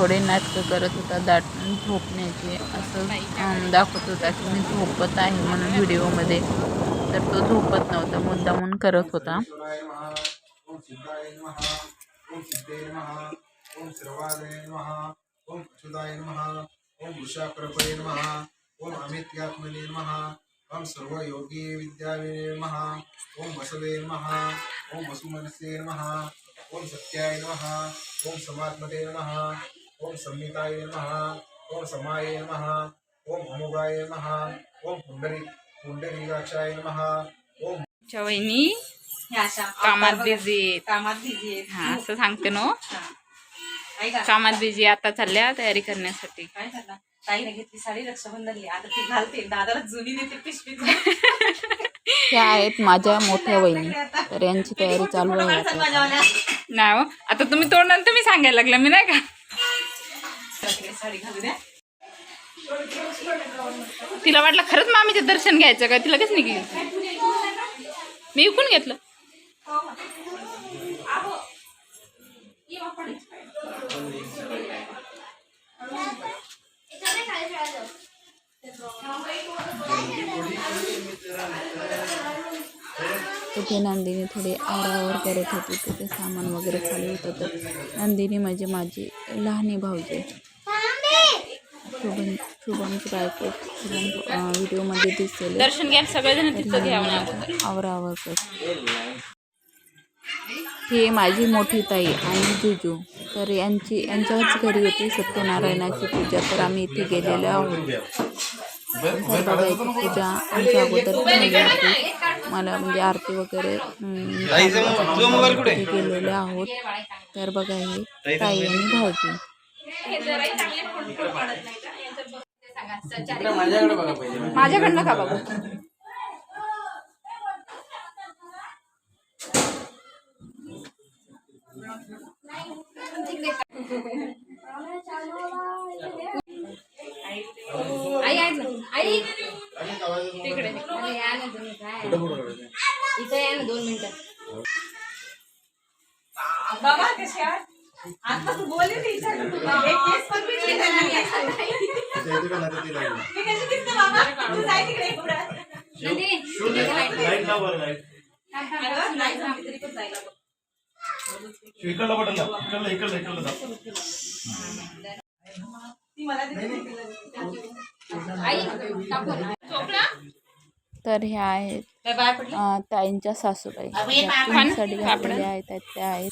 थोडे नाटकं करत होता दाट झोपण्याचे. असं दाखवत होता की मी झोपत आहे म्हणून व्हिडिओमध्ये. तर तो झोपत नव्हता मुद्दामून करत होता. ओम सर्व योगी ओम सिद्धे ओम ओम ओम ओम विद्याविने नमः ओम वसवे नमः ओम वसुमनसे नमः ओम सत्याय नमः ओम समात्मते नमः ओम संहिताय नमः ओम समाय नमः ओम अमोघाय नमः ओम पुंडरी पुंडरीकाक्षाय नमः ओम वहिनी कामात. बिझी कामात बिझी हा असं सांगते ना. कामात बिझी आता चालल्या तयारी करण्यासाठी. काय झालं ताईने घेतली साडी रक्षाबंधनली. आता ती घालते. दादाला जुनी देते पिशवीत ह्या आहेत माझ्या मोठ्या वहिनी. तर यांची तयारी चालू आहे. नाही हो. आता तुम्ही तोंडाने तुम्ही सांगायला लागला. मी नाही का? साडी घालू द्या. तिला वाटलं खरंच मामीचं दर्शन घ्यायचं का? तिला लगेच निघली. मी विकून घेतलं. तिथे नंदिनी थोडी आरावर करत होती. तिथे सामान वगैरे खाली होतं तर नंदिनी म्हणजे माझी लहानी भाऊजी. शुभम शुभमची बायको शुभम व्हिडिओमध्ये दिसेल दर्शन घ्या सगळेजण तिथं घ्यावं आवरावर कर ही माझी मोठी ताई आणि जुजू. तर यांची यांच्याच घरी होती सत्यनारायणाची पूजा तर आम्ही इथे गेलेलो आहोत. तर बघा इथे पूजा आमच्या अगोदर मला म्हणजे आरती वगैरे गेलेलो आहोत. तर बघा हे ताई आणि भाऊजी. माझ्याकडनं का बघू? आई ना आई. तिकडे इकडलं बटन दाब इकडलं इकडलं इकडलं दाब तर ह्या आहेत ताईंच्या सासूबाई. साडी घातलेल्या आहेत त्या- आहेत.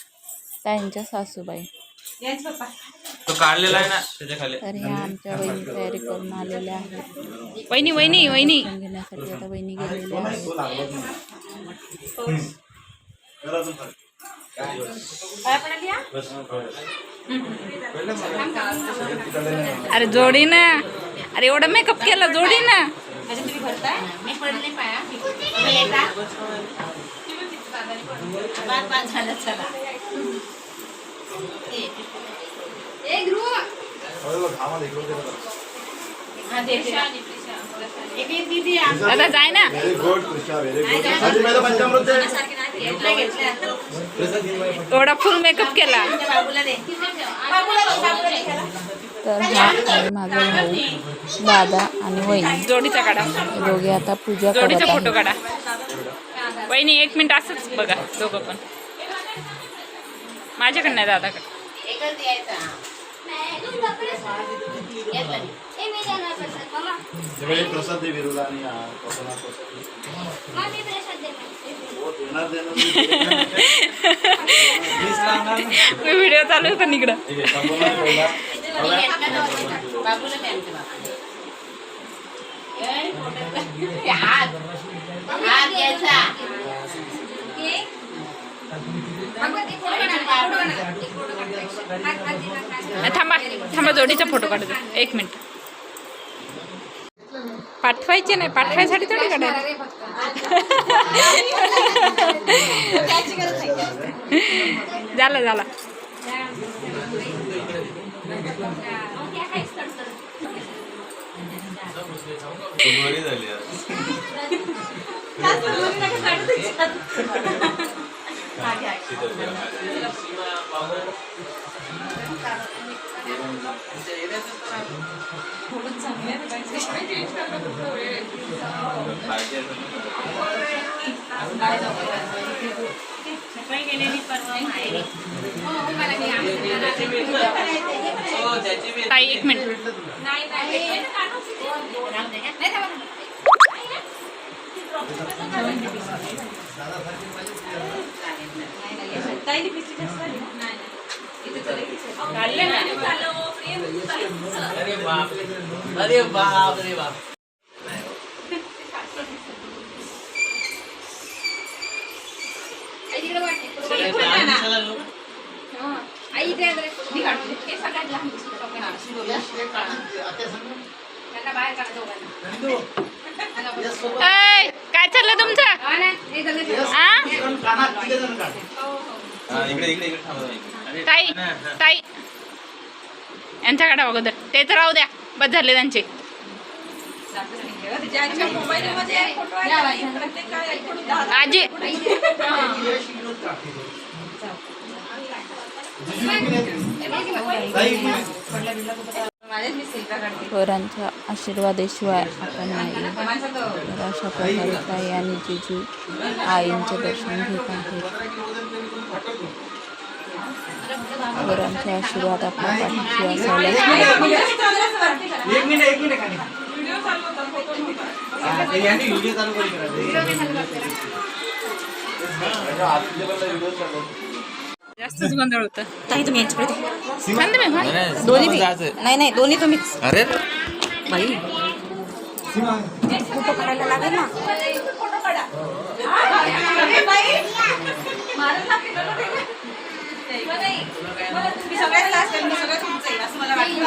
ताईंच्या सासूबाई. तो काढलेला आहे ना त्याच्याखाली तर ह्या आमच्या वहिनी तयारी करून आलेल्या आहेत वहिनी वहिनी वहिनी. दर्शन घेण्यासाठी आता वहिनी गेलेल्या आहेत? अरे जोडी ना. अरे एवढा मेकअप केला जोडी ना. म्हणजे पाया हा. दादा जाय ना आता. एवढा फुल मेकअप केला. तर हा माझा भाऊ दादा आणि वहिनी जोडीचा काढा दोघे आता पूजा जोडीचा फोटो काढा वहिनी एक मिनिट असंच बघा दोघं पण माझ्याकडे नाही दादाकडे एकच द्यायचा. सगळे प्रसाद दे विरुला आणि हा. हो. मी व्हिडिओ चालू होता. हात घ्यायचा. थांबा थांबा जोडीचा फोटो काढू दे. एक मिनिट पाठवायचे नाही पाठवायसाठी थोडी नाही. झालं झाला झाली सकाळी गेलेली परवा माहेरी हो मला मी आमच्या एक मिनिट नाही नाही राहू दे. नाही थांबा. ताईने पिशवी जास्त आली ना? नाही, नाही. काढले ना? अरे बाप अरे बाप अरे बाप आई काढते. हे सगळ्यात लहान. त्यांना बाहेर काढा ताई ताई. यांच्याकडे अगोदर ते तर राहू द्या. बस झाले त्यांचे. आजी. आई इथे. हा. माझ्याच मी सेल्फा काढते पोरांच्या आशीर्वादाशिवाय आपण नाही. माझं तो तर अशा प्रकारे ताई आणि जिजू आईंचे दर्शन घेत आहेत. पोरांचे आशीर्वाद आपल्या पाठीशी असायला जास्तच गोंधळ होतं. ताई तुम्ही यांच्याकडे शांत बस, हा. दोन्ही बी. नाही नाही दोन्ही तुम्हीच अरे. बाई. फोटो काढायला लागेल ना? तुम्ही सगळ्यात last आहे, मी सगळ्यात तुमचं आहे, असं मला वाटतं.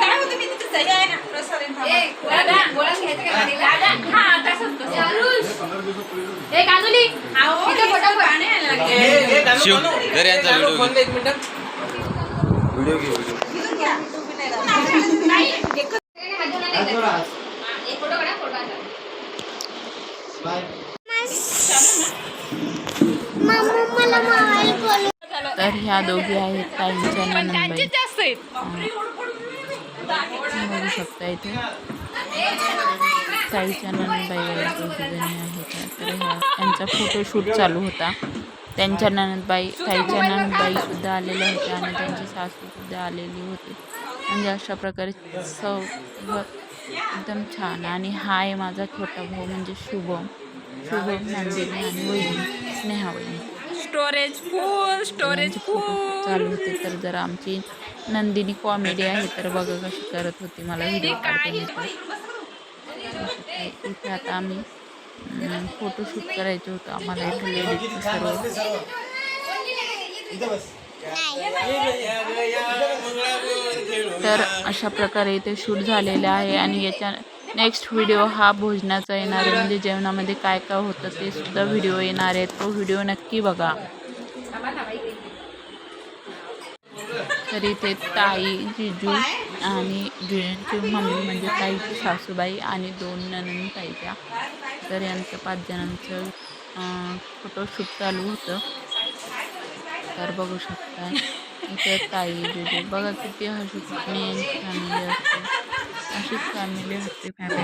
एक फोटो काढा, फोटो काढा. तर ह्या दोघी आहेत ताईंच्या आहेत. बघू शकता इथे. ताईच्या ननंदबाई दोघी जणी आहेत तर ह्या यांचा फोटोशूट चालू होता. त्यांच्या ननंदबाई ताईच्या ननंदबाई सुद्धा आलेल्या होत्या आणि त्यांची सासू सुद्धा आलेली होती. म्हणजे अशा प्रकारे सर्व एकदम छान. आणि हा आहे माझा छोटा भाऊ म्हणजे शुभम. शुभम नंदिनी आणि वहिनी स्नेहा वहिनी स्टोरेज फुल स्टोरेज त्यांचे फोटो चालू होते तर जर आमची नंदिनी कॉमेडी आहे तर बघा कशी करत होती मला व्हिडिओ काढताना तर इथे आता आम्ही फोटोशूट करायचं होतं. आम्हाला इथे लेडीजचं सर्व. तर अशा प्रकारे इथे शूट झालेलं आहे आणि याच्या नेक्स्ट व्हिडिओ हा भोजनाचा येणार आहे. म्हणजे जेवणामध्ये काय काय होतं ते सुद्धा व्हिडिओ येणार आहे तो व्हिडिओ नक्की बघा. तर इथे ताई जिजू आणि जिजूंची मम्मी म्हणजे ताईची सासूबाई आणि दोन ननंद ताईच्या. तर यांचं पाच जणांचं फोटोशूट चालू होतं. तर बघू शकता. इथे ताई जुजे बघा किती हशी फॅमिली असते. अशीच फॅमिली असते फॅमिली